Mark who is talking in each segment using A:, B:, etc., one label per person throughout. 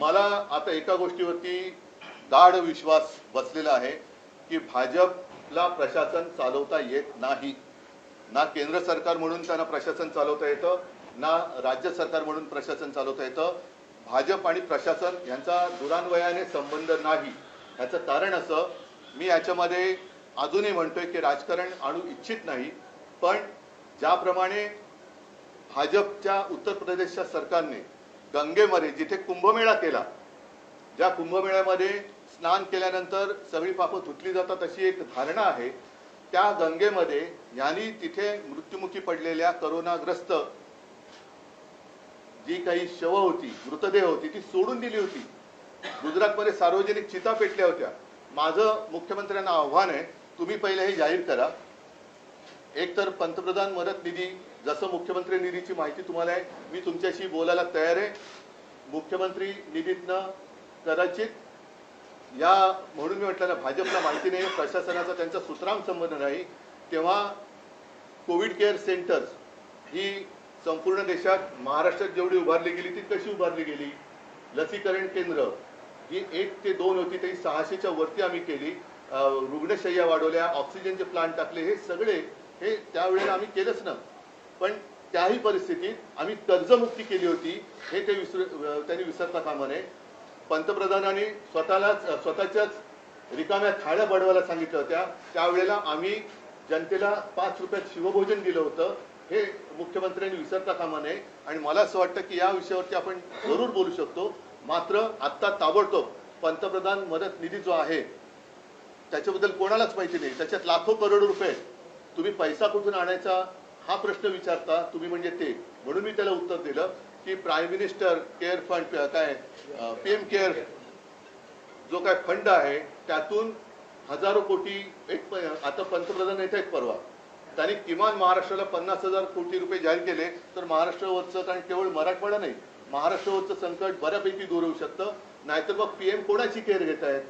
A: मला आता एका गोष्टीवरती गाढ विश्वास बसलेला आहे की भाजपला प्रशासन चालवता येत नाही. ना केंद्र सरकार म्हणून त्यांना प्रशासन चालवता येतं ना राज्य सरकार म्हणून प्रशासन चालवता येतं. भाजप आणि प्रशासन यांचा दुरान्वयाने संबंध नाही. ह्याचं कारण असं मी याच्यामध्ये अजूनही म्हणतोय की राजकारण आणू इच्छित नाही पण ज्याप्रमाणे भाजपच्या उत्तर प्रदेशच्या सरकारने गंगेमध्ये जिथे कुंभमेळा केला. ज्या कुंभमेळ्यामध्ये स्नान केल्यानंतर सगळी पापं धुतली जातात अशी एक धारणा आहे. त्या गंगेमध्ये यांनी तिथे मृत्युमुखी पडलेल्या करोनाग्रस्त जी काही शव होती मृतदेह होती ती सोडून दिली होती. गुजरातमध्ये सार्वजनिक चिता पेटल्या होत्या. माझं मुख्यमंत्र्यांना आव्हान आहे तुम्ही पहिले हे जाहीर करा. एक तर पंतप्रधान मदत निधी जसं मुख्यमंत्री निधीची माहिती तुम्हाला आहे मी तुमच्याशी बोलायला तयार आहे. मुख्यमंत्री निधीतनं कदाचित या म्हणून मी म्हटलं ना भाजपला माहिती नाही प्रशासनाचा त्यांचा सुतराम संबंध नाही. तेव्हा कोविड केअर सेंटर्स ही संपूर्ण देशात महाराष्ट्रात जेवढी उभारली गेली ती कशी उभारली गेली. लसीकरण केंद्र ही एक ते दोन होती तरी सहाशेच्या वरती आम्ही केली. रुग्णशय्या वाढवल्या ऑक्सिजनचे प्लांट टाकले हे सगळे हे त्यावेळेला आम्ही केलंच ना पण त्याही परिस्थितीत आम्ही कर्जमुक्ती केली होती हे ते विसर त्यांनी विसरता कामा नये. पंतप्रधानांनी स्वतःलाच स्वतःच्याच रिकाम्या थाळ्या बडवायला सांगितल्या होत्या. त्यावेळेला आम्ही जनतेला पाच रुपयात शिवभोजन दिलं होतं. हे मुख्यमंत्र्यांनी विसरता कामा नये. आणि मला असं वाटतं की या विषयावरती आपण जरूर बोलू शकतो. मात्र आत्ता ताबडतोब पंतप्रधान मदत निधी जो आहे त्याच्याबद्दल कोणालाच माहिती नाही. त्याच्यात लाखो करोड रुपये तुम्ही पैसा कुठून आणायचा हा प्रश्न विचारता तुम्ही म्हणजे ते. म्हणून मी त्याला उत्तर दिलं की प्राईम मिनिस्टर केअर फंड काय पीएम केअर जो काय फंड आहे त्यातून हजारो कोटी एक आता पंतप्रधान येत आहेत परवा. त्यांनी किमान महाराष्ट्राला पन्नास हजार कोटी रुपये जाहीर केले तर महाराष्ट्रावरचं कारण केवळ मराठवाडा नाही महाराष्ट्रावरचं संकट बऱ्यापैकी दूर होऊ शकतं. नाहीतर मग पीएम कोणाची केअर घेत आहेत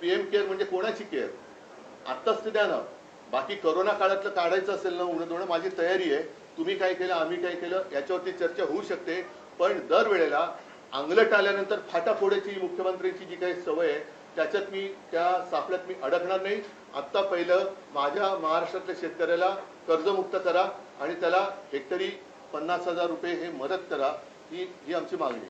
A: पीएम केअर म्हणजे कोणाची केअर आत्ताच ते द्या ना. बाकी करोना काळातलं काढायचं असेल ना उणं दोन माझी तयारी आहे. तुम्ही काय केलं आम्ही काय केलं याच्यावरती चर्चा होऊ शकते. पण दरवेळेला अंगलट आल्यानंतर फाटा फोडायची मुख्यमंत्र्यांची जी काही सवय आहे त्याच्यात मी त्या सापळ्यात मी अडकणार नाही. आत्ता पहिलं माझ्या महाराष्ट्रातल्या शेतकऱ्याला कर्जमुक्त करा आणि त्याला हेक्टरी पन्नास हजार रुपये हे मदत करा ही ही आमची मागणी आहे.